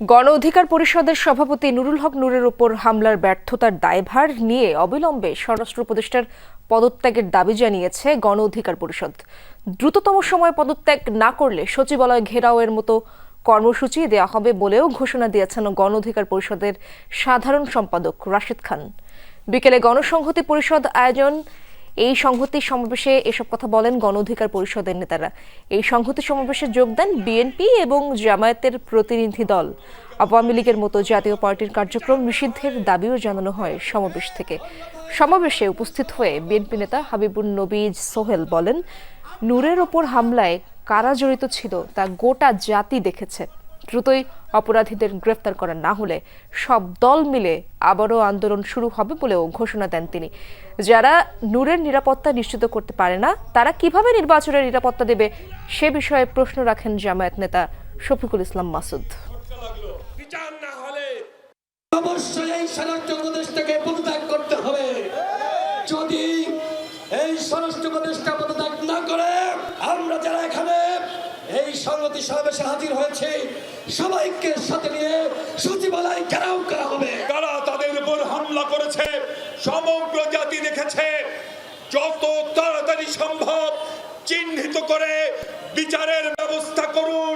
গণ অধিকার পরিষদের সভাপতি নুরুল হক নুরের ওপর হামলার ব্যর্থতার দায়ভার নিয়ে অবিলম্বে স্বরাষ্ট্র উপদেষ্টার পদত্যাগের দাবি জানিয়েছে গণ অধিকার পরিষদ। দ্রুততম সময়ে পদত্যাগ না করলে সচিবালয় ঘেরাওয়ের মতো কর্মসূচি দেওয়া হবে বলেও ঘোষণা দিয়েছেন গণ অধিকার পরিষদের সাধারণ সম্পাদক রাশেদ খান। বিকেলে গণসংহতি পরিষদ আয়োজন এই সংহতি সমাবেশে এসব কথা বলেন গণ অধিকার পরিষদের নেতারা। এই সংহতি সমাবেশে যোগ দেন বিএনপি এবং জামায়াতের প্রতিনিধি দল। আওয়ামী লীগের মতো জাতীয় পার্টির কার্যক্রম নিষিদ্ধের দাবিও জানানো হয় সমাবেশ থেকে। সমাবেশে উপস্থিত হয়ে বিএনপি নেতা হাবিবুর নবীজ সোহেল বলেন, নূরের ওপর হামলায় কারা জড়িত ছিল তা গোটা জাতি দেখেছে। দ্রুতই অপরাধীদের গ্রেফতার করা না হলে সব দল মিলে আবারও আন্দোলন শুরু হবে বলেও ঘোষণা দেন তিনি। যারা নূরের নিরাপত্তা নিশ্চিত করতে পারে না তারা কীভাবে নির্বাচনের নিরাপত্তা দেবে সে বিষয়ে প্রশ্ন রাখেন জামায়াত নেতা শফিকুল ইসলাম মাসুদ। অবশ্যই এই স্বরাষ্ট্র উপদেষ্টাকে পদত্যাগ করতে হবে। যদি এই স্বরাষ্ট্র উপদেষ্টা পদত্যাগ না করে আমরা যারা এখানে সংগতি সমাবেশে হাজির হয়েছে। সবাইকে সাথে নিয়ে সচিবালয় ঘেরাও করা হবে। কারা তাদের উপর হামলা করেছে, সমগ্র জাতি দেখেছে। যত তাড়াতাড়ি সম্ভব চিহ্নিত করে বিচারের ব্যবস্থা করুন।